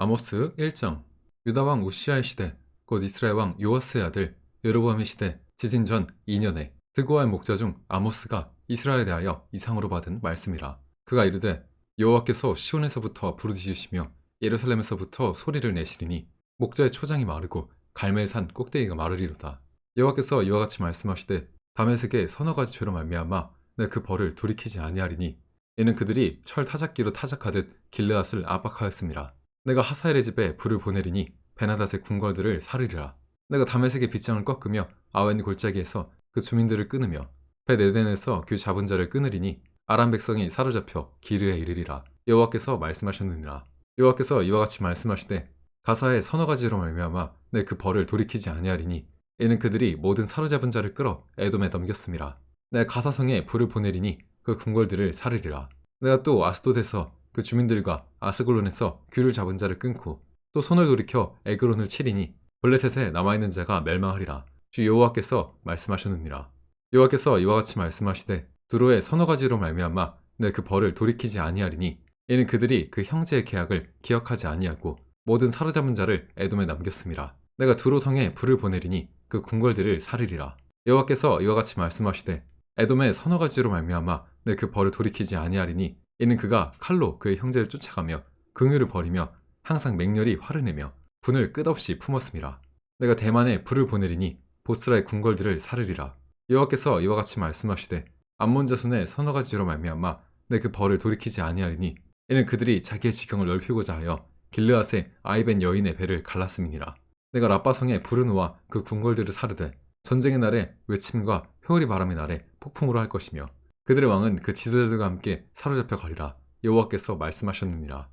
아모스 1장 유다 왕 우시아의 시대 곧 이스라엘 왕 요아스의 아들 여로보암의 시대 지진 전 2년에 드고아의 목자 중 아모스가 이스라엘에 대하여 이상으로 받은 말씀이라 그가 이르되 여호와께서 시온에서부터 부르짖으시며 예루살렘에서부터 소리를 내시리니 목자의 초장이 마르고 갈멜산 꼭대기가 마르리로다 여호와께서 이와 같이 말씀하시되 다메섹에 서너 가지 죄로 말미암아 내 그 벌을 돌이키지 아니하리니 이는 그들이 철 타작기로 타작하듯 길르앗을 압박하였습니다. 내가 하사엘의 집에 불을 보내리니 베나닷의 궁궐들을 사르리라. 내가 다메섹의 빗장을 꺾으며 아웬 골짜기에서 그 주민들을 끊으며 벳에덴에서 그 잡은 자를 끊으리니 아람 백성이 사로잡혀 기르에 이르리라. 여호와께서 말씀하셨느니라. 여호와께서 이와 같이 말씀하시되 가사의 서너 가지로 말미암아 내 그 벌을 돌이키지 아니하리니 이는 그들이 모든 사로잡은 자를 끌어 에돔에 넘겼습니다. 내가 가사성에 불을 보내리니 그 궁궐들을 사르리라. 내가 또 아스돗에서 그 주민들과 아스골론에서 귀를 잡은 자를 끊고 또 손을 돌이켜 에그론을 치리니 블레셋에 남아있는 자가 멸망하리라. 주 여호와께서 말씀하셨느니라. 여호와께서 이와 같이 말씀하시되 두로의 서너 가지로 말미암아 내 그 벌을 돌이키지 아니하리니 이는 그들이 그 형제의 계약을 기억하지 아니하고 모든 사로잡은 자를 에돔에 남겼습니다. 내가 두로 성에 불을 보내리니 그 궁궐들을 사르리라. 여호와께서 이와 같이 말씀하시되 에돔의 서너 가지로 말미암아 내 그 벌을 돌이키지 아니하리니 이는 그가 칼로 그의 형제를 쫓아가며 긍휼을 버리며 항상 맹렬히 화를 내며 분을 끝없이 품었습니다. 내가 대만에 불을 보내리니 보스라의 궁궐들을 사르리라. 여호와께서 이와 같이 말씀하시되 암몬 자손의 서너 가지로 말미암아 내 그 벌을 돌이키지 아니하리니 이는 그들이 자기의 지경을 넓히고자 하여 길르앗의 아이벤 여인의 배를 갈랐음이니라. 내가 불을 놓아 그 궁궐들을 사르되 전쟁의 날에 외침과 회오리 바람의 날에 폭풍으로 할 것이며 그들의 왕은 그 지도자들과 함께 사로잡혀 가리라 여호와께서 말씀하셨느니라.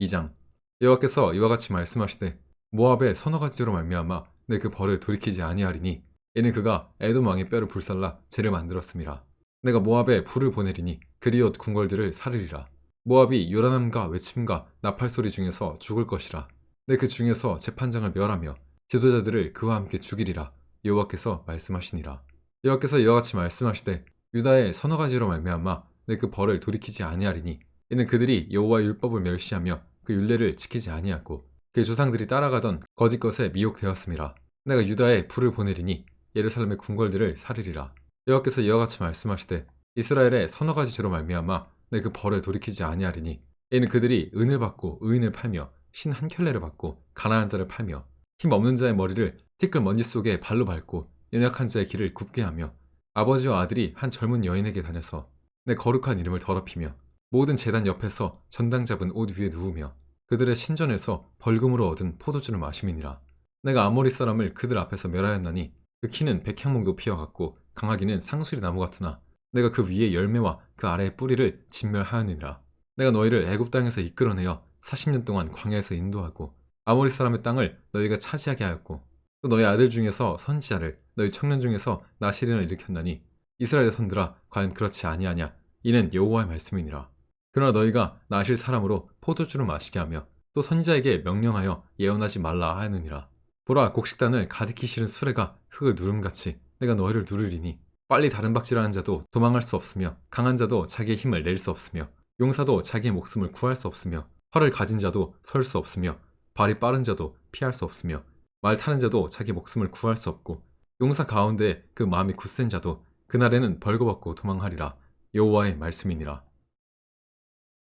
2장 여호와께서 이와 같이 말씀하시되 모압의 서너 가지로 말미암아 내 그 벌을 돌이키지 아니하리니 이는 그가 에돔 왕의 뼈를 불살라 죄를 만들었습니다. 내가 모압에 불을 보내리니 그리옷 궁궐들을 사르리라. 모압이 요란함과 외침과 나팔 소리 중에서 죽을 것이라. 내 그 중에서 재판장을 멸하며 지도자들을 그와 함께 죽이리라. 여호와께서 말씀하시니라. 여호와께서 이와 같이 말씀하시되 유다의 서너 가지로 말미암아 내 그 벌을 돌이키지 아니하리니 이는 그들이 여호와의 율법을 멸시하며 그 율례를 지키지 아니하고 그 조상들이 따라가던 거짓 것에 미혹되었음이라. 내가 유다에 불을 보내리니 예루살렘의 궁궐들을 사르리라. 여호와께서 이와 같이 말씀하시되 이스라엘의 서너 가지 죄로 말미암아 내 그 벌을 돌이키지 아니하리니 이는 그들이 은을 받고 의인을 팔며 신 한 켤레를 받고 가난한 자를 팔며 힘 없는 자의 머리를 티끌 먼지 속에 발로 밟고 연약한 자의 길을 굽게 하며 아버지와 아들이 한 젊은 여인에게 다녀서 내 거룩한 이름을 더럽히며 모든 재단 옆에서 전당 잡은 옷 위에 누우며 그들의 신전에서 벌금으로 얻은 포도주를 마심이니라. 내가 아모리 사람을 그들 앞에서 멸하였나니 그 키는 백향목 높이와 같고 강하기는 상수리 나무 같으나 내가 그 위에 열매와 그 아래의 뿌리를 진멸하였느니라. 내가 너희를 애굽 땅에서 이끌어내어 40년 동안 광야에서 인도하고 아모리 사람의 땅을 너희가 차지하게 하였고 또 너희 아들 중에서 선지자를 너희 청년 중에서 나시린을 일으켰나니 이스라엘의 손들아 과연 그렇지 아니하냐 이는 여호와의 말씀이니라. 그러나 너희가 나실 사람으로 포도주를 마시게 하며 또 선지자에게 명령하여 예언하지 말라 하느니라. 보라 곡식단을 가득히 실은 수레가 흙을 누름같이 내가 너희를 누르리니 빨리 다른 박질하는 자도 도망할 수 없으며 강한 자도 자기의 힘을 낼 수 없으며 용사도 자기의 목숨을 구할 수 없으며 활을 가진 자도 설 수 없으며 발이 빠른 자도 피할 수 없으며 말 타는 자도 자기 목숨을 구할 수 없고 용사 가운데 그 마음이 굳센 자도 그날에는 벌거벗고 도망하리라. 여호와의 말씀이니라.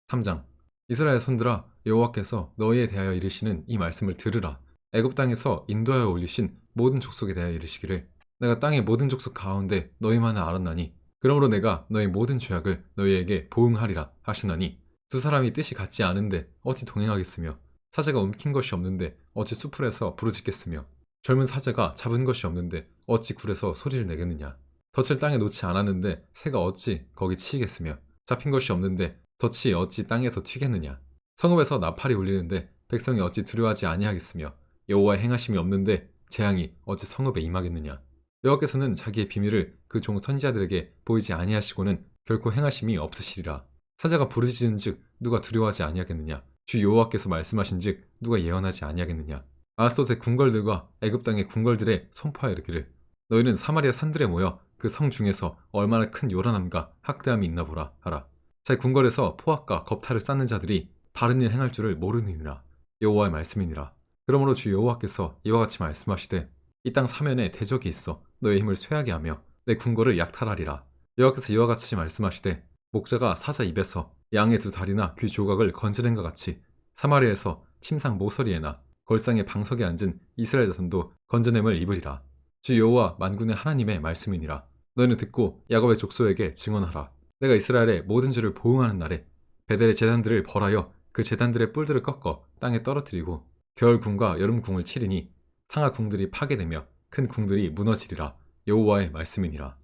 3장. 이스라엘 손들아 여호와께서 너희에 대하여 이르시는 이 말씀을 들으라. 애굽 땅에서 인도하여 올리신 모든 족속에 대하여 이르시기를 내가 땅의 모든 족속 가운데 너희만을 알았나니 그러므로 내가 너희 모든 죄악을 너희에게 보응하리라 하시나니 두 사람이 뜻이 같지 않은데 어찌 동행하겠으며 사자가 움킨 것이 없는데 어찌 수풀에서 부르짖겠으며 젊은 사자가 잡은 것이 없는데 어찌 굴에서 소리를 내겠느냐. 덫을 땅에 놓지 않았는데 새가 어찌 거기 치이겠으며 잡힌 것이 없는데 덫이 어찌 땅에서 튀겠느냐. 성읍에서 나팔이 울리는데 백성이 어찌 두려워하지 아니하겠으며 여호와의 행하심이 없는데 재앙이 어찌 성읍에 임하겠느냐. 여호와께서는 자기의 비밀을 그 종 선지자들에게 보이지 아니하시고는 결코 행하심이 없으시리라. 사자가 부르짖은즉 누가 두려워하지 아니하겠느냐. 주 여호와께서 말씀하신즉 누가 예언하지 아니하겠느냐 아스돗의 궁궐들과 애굽 땅의 궁궐들에 선포하여 이르기를 너희는 사마리아 산들에 모여 그 성 중에서 얼마나 큰 요란함과 학대함이 있나 보라 하라. 자기 궁궐에서 포악과 겁탈을 쌓는 자들이 바른 일 행할 줄을 모르느니라. 여호와의 말씀이니라. 그러므로 주 여호와께서 이와 같이 말씀하시되 이 땅 사면에 대적이 있어 너의 힘을 쇠하게 하며 내 궁궐을 약탈하리라. 여호와께서 이와 같이 말씀하시되 목자가 사자 입에서 양의 두 다리나 귀 조각을 건지는 것 같이 사마리아에서 침상 모서리에나 걸상의 방석에 앉은 이스라엘 자손도 건져냄을 입으리라. 주 여호와 만군의 하나님의 말씀이니라. 너희는 듣고 야곱의 족속에게 증언하라. 내가 이스라엘의 모든 죄를 보응하는 날에 베델의 재단들을 벌하여 그 재단들의 뿔들을 꺾어 땅에 떨어뜨리고 겨울 궁과 여름 궁을 치리니 상하 궁들이 파괴되며 큰 궁들이 무너지리라. 여호와의 말씀이니라.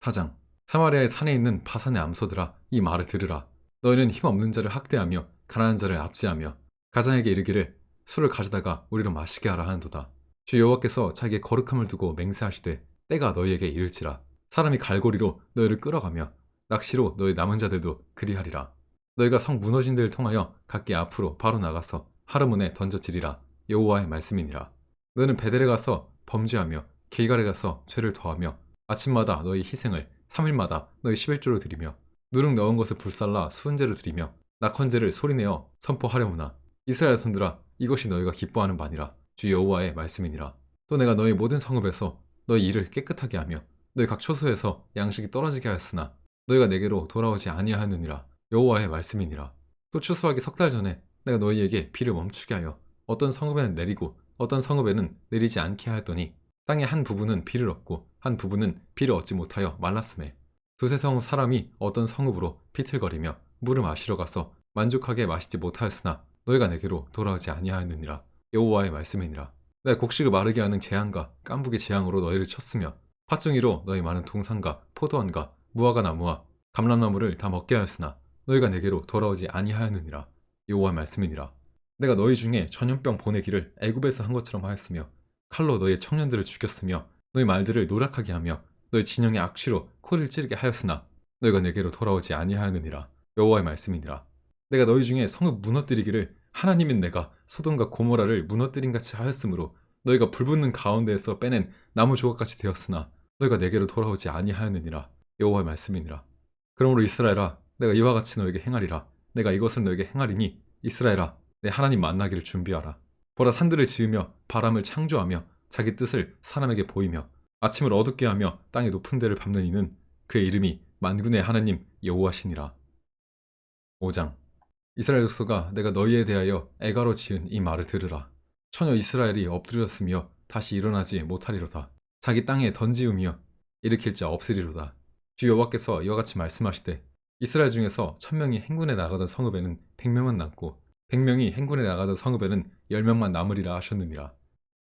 4장 사마리아의 산에 있는 바산의 암소들아 이 말을 들으라. 너희는 힘없는 자를 학대하며 가난한 자를 압제하며 가장에게 이르기를 술을 가져다가 우리로 마시게 하라 하는도다. 주 여호와께서 자기의 거룩함을 두고 맹세하시되 때가 너희에게 이를지라. 사람이 갈고리로 너희를 끌어가며 낚시로 너희 남은 자들도 그리하리라. 너희가 성 무너진 데를 통하여 각기 앞으로 바로 나가서 하르몬에 던져지리라. 여호와의 말씀이니라. 너는 베델에 가서 범죄하며 길갈에 가서 죄를 더하며 아침마다 너희 희생을 3일마다 너희 11조로 드리며 누룩 넣은 것을 불살라 수은제를 드리며 낙헌제를 소리내어 선포하려무나. 이스라엘 손들아 이것이 너희가 기뻐하는 바니라. 주 여호와의 말씀이니라. 또 내가 너희 모든 성읍에서 너희 일을 깨끗하게 하며 너희 각 초소에서 양식이 떨어지게 하였으나 너희가 내게로 돌아오지 아니하느니라. 여호와의 말씀이니라. 또 추수하기 석 달 전에 내가 너희에게 비를 멈추게 하여 어떤 성읍에는 내리고 어떤 성읍에는 내리지 않게 하였더니 땅의 한 부분은 비를 얻고 한 부분은 비를 얻지 못하여 말랐음에 두세 성읍 사람이 어떤 성읍으로 비틀거리며 물을 마시러 가서 만족하게 마시지 못하였으나 너희가 내게로 돌아오지 아니하였느니라. 여호와의 말씀이니라. 내가 곡식을 마르게 하는 재앙과 깐부기 재앙으로 너희를 쳤으며 파충이로 너희 많은 동산과 포도원과 무화과 나무와 감람나무를 다 먹게 하였으나 너희가 내게로 돌아오지 아니하였느니라. 여호와의 말씀이니라. 내가 너희 중에 전염병 보내기를 애굽에서 한 것처럼 하였으며 칼로 너희 청년들을 죽였으며 너희 말들을 노력하게 하며 너희 진영의 악취로 코를 찌르게 하였으나 너희가 내게로 돌아오지 아니하였느니라. 여호와의 말씀이니라 내가 너희 중에 성읍 무너뜨리기를 하나님인 내가 소돔과 고모라를 무너뜨린 같이 하였으므로 너희가 불붙는 가운데에서 빼낸 나무 조각같이 되었으나 너희가 내게로 돌아오지 아니하였느니라. 여호와의 말씀이니라. 그러므로 이스라엘아 내가 이와 같이 너에게 행하리라. 내가 이것을 너에게 행하리니 이스라엘아 내 하나님 만나기를 준비하라. 보라 산들을 지으며 바람을 창조하며 자기 뜻을 사람에게 보이며 아침을 어둡게 하며 땅의 높은 데를 밟는 이는 그의 이름이 만군의 하나님 여호와시니라. 5장 이스라엘 족속아 내가 너희에 대하여 애가로 지은 이 말을 들으라. 처녀 이스라엘이 엎드렸으며 다시 일어나지 못하리로다. 자기 땅에 던지우며 일으킬 자 없으리로다. 주 여호와께서 이와 같이 말씀하시되 이스라엘 중에서 천명이 행군에 나가던 성읍에는 백명만 남고 백명이 행군에 나가던 성읍에는 열명만 남으리라 하셨느니라.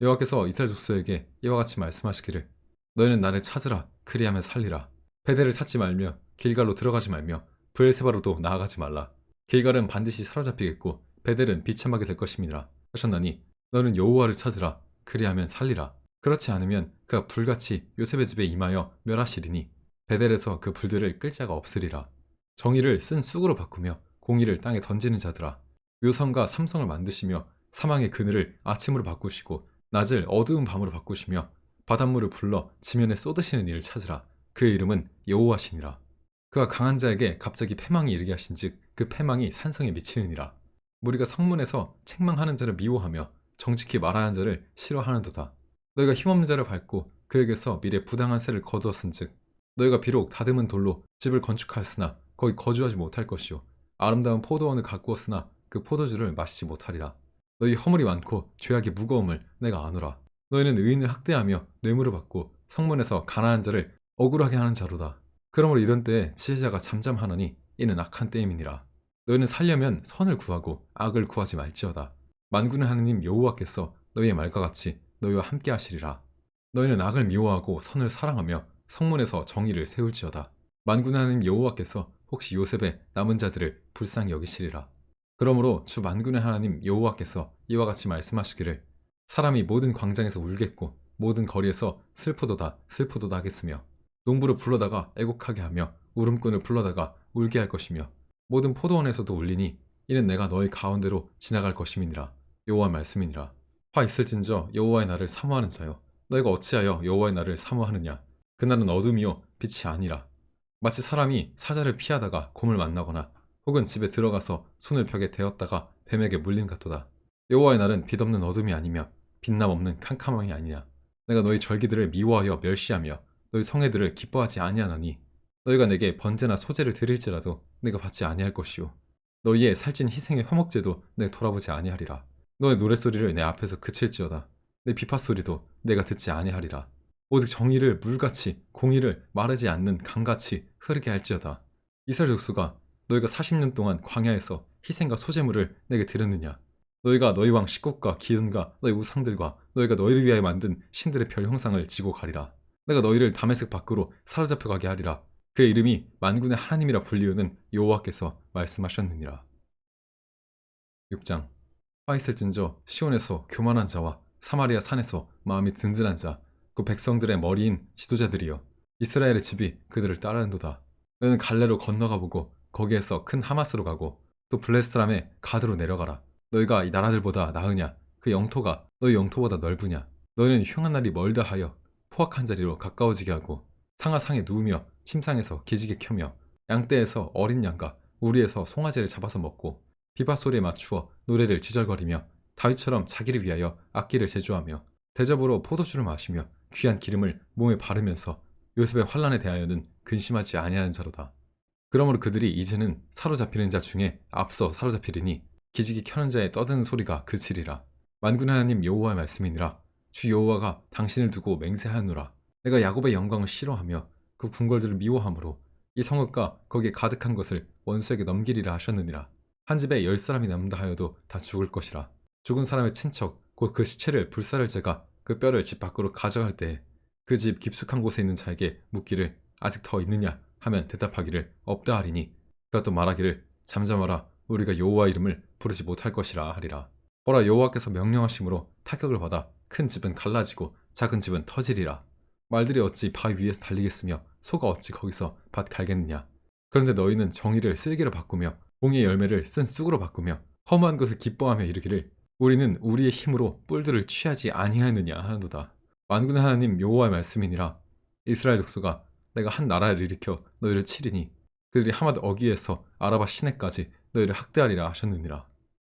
여호와께서 이스라엘 족속에게 이와 같이 말씀하시기를 너희는 나를 찾으라. 그리하면 살리라. 베델을 찾지 말며 길갈로 들어가지 말며 브엘세바로도 나아가지 말라 길갈은 반드시 사로잡히겠고 베델은 비참하게 될 것임이라 하셨나니 너는 여호와를 찾으라. 그리하면 살리라. 그렇지 않으면 그가 불같이 요셉의 집에 임하여 멸하시리니 베델에서 그 불들을 끌 자가 없으리라. 정의를 쓴 쑥으로 바꾸며 공의를 땅에 던지는 자들아 묘성과 삼성을 만드시며 사망의 그늘을 아침으로 바꾸시고 낮을 어두운 밤으로 바꾸시며 바닷물을 불러 지면에 쏟으시는 이를 찾으라. 그의 이름은 여호와시니라 그가 강한 자에게 갑자기 패망이 이르게 하신즉 그 패망이 산성에 미치느니라. 우리가 성문에서 책망하는 자를 미워하며 정직히 말하는 자를 싫어하는도다. 너희가 힘없는 자를 밟고 그에게서 미래 부당한 세를 거두었은즉 너희가 비록 다듬은 돌로 집을 건축하였으나 거기 거주하지 못할 것이요. 아름다운 포도원을 가꾸었으나 그 포도주를 마시지 못하리라. 너희 허물이 많고 죄악의 무거움을 내가 아노라. 너희는 의인을 학대하며 뇌물을 받고 성문에서 가난한 자를 억울하게 하는 자로다 그러므로 이런 때에 지혜자가 잠잠하노니 이는 악한 때임이니라. 너희는 살려면 선을 구하고 악을 구하지 말지어다. 만군의 하느님 여호와께서 너희의 말과 같이 너희와 함께 하시리라. 너희는 악을 미워하고 선을 사랑하며 성문에서 정의를 세울지어다. 만군의 하느님 여호와께서 혹시 요셉의 남은 자들을 불쌍히 여기시리라. 그러므로 주 만군의 하나님 여호와께서 이와 같이 말씀하시기를 사람이 모든 광장에서 울겠고 모든 거리에서 슬프도다 슬프도다 하겠으며 농부를 불러다가 애곡하게 하며 울음꾼을 불러다가 울게 할 것이며 모든 포도원에서도 울리니 이는 내가 너희 가운데로 지나갈 것임이니라 여호와 말씀이니라 화 있을진저 여호와의 날을 사모하는 자여 너희가 어찌하여 여호와의 날을 사모하느냐 그날은 어둠이요 빛이 아니라 마치 사람이 사자를 피하다가 곰을 만나거나 혹은 집에 들어가서 손을 벽에 대었다가 뱀에게 물림 같도다. 여호와의 날은 빛 없는 어둠이 아니며 빛남 없는 캄캄함이 아니냐. 내가 너희 절기들을 미워하여 멸시하며 너희 성회들을 기뻐하지 아니하나니 너희가 내게 번제나 소제를 드릴지라도 내가 받지 아니할 것이요 너희의 살찐 희생의 화목제도 내가 돌아보지 아니하리라. 너의 노랫소리를 내 앞에서 그칠지어다. 내 비파 소리도 내가 듣지 아니하리라. 오직 정의를 물같이 공의를 마르지 않는 강같이 흐르게 할지어다. 이스라엘 족수가 너희가 40년 동안 광야에서 희생과 소제물을 내게 드렸느냐? 너희가 너희 왕 식국과 기운과 너희 우상들과 너희가 너희를 위하여 만든 신들의 별 형상을 지고 가리라 내가 너희를 다메섹 밖으로 사로잡혀 가게 하리라 그의 이름이 만군의 하나님이라 불리우는 여호와께서 말씀하셨느니라 6장 화 있을진저 시온에서 교만한 자와 사마리아 산에서 마음이 든든한 자, 그 백성들의 머리인 지도자들이여 이스라엘의 집이 그들을 따르는도다. 너는 갈래로 건너가 보고 거기에서 큰 하마스로 가고 또 블레스람의 가드로 내려가라. 너희가 이 나라들보다 나으냐? 그 영토가 너희 영토보다 넓으냐? 너희는 흉한 날이 멀다 하여 포악한 자리로 가까워지게 하고 상하상에 누우며 침상에서 기지개 켜며 양떼에서 어린 양과 우리에서 송아지를 잡아서 먹고 비바 소리에 맞추어 노래를 지절거리며 다윗처럼 자기를 위하여 악기를 제조하며 대접으로 포도주를 마시며 귀한 기름을 몸에 바르면서 요셉의 환란에 대하여는 근심하지 아니하는 자로다. 그러므로 그들이 이제는 사로잡히는 자 중에 앞서 사로잡히리니 기지개 켜는 자의 떠드는 소리가 그치리라. 만군 하나님 여호와의 말씀이니라. 주 여호와가 당신을 두고 맹세하노라. 내가 야곱의 영광을 싫어하며 그 궁궐들을 미워하므로 이 성읍과 거기에 가득한 것을 원수에게 넘기리라 하셨느니라. 한 집에 열 사람이 남다 하여도 다 죽을 것이라. 죽은 사람의 친척 곧 그 시체를 불사를 제가 그 뼈를 집 밖으로 가져갈 때에 그 집 깊숙한 곳에 있는 자에게 묻기를 아직 더 있느냐 하면 대답하기를 없다 하리니 그가 또 말하기를 잠잠하라 우리가 여호와 이름을 부르지 못할 것이라 하리라. 보라 여호와께서 명령하심으로 타격을 받아 큰 집은 갈라지고 작은 집은 터지리라. 말들이 어찌 바위 위에서 달리겠으며 소가 어찌 거기서 밭 갈겠느냐. 그런데 너희는 정의를 쓸개로 바꾸며 공의 열매를 쓴 쑥으로 바꾸며 허무한 것을 기뻐하며 이르기를 우리는 우리의 힘으로 뿔들을 취하지 아니하였느냐 하는도다. 만군의 하나님 여호와의 말씀이니라. 이스라엘 족수가 내가 한 나라를 일으켜 너희를 치리니 그들이 하마드 어기에서 아라바 시내까지 너희를 학대하리라 하셨느니라.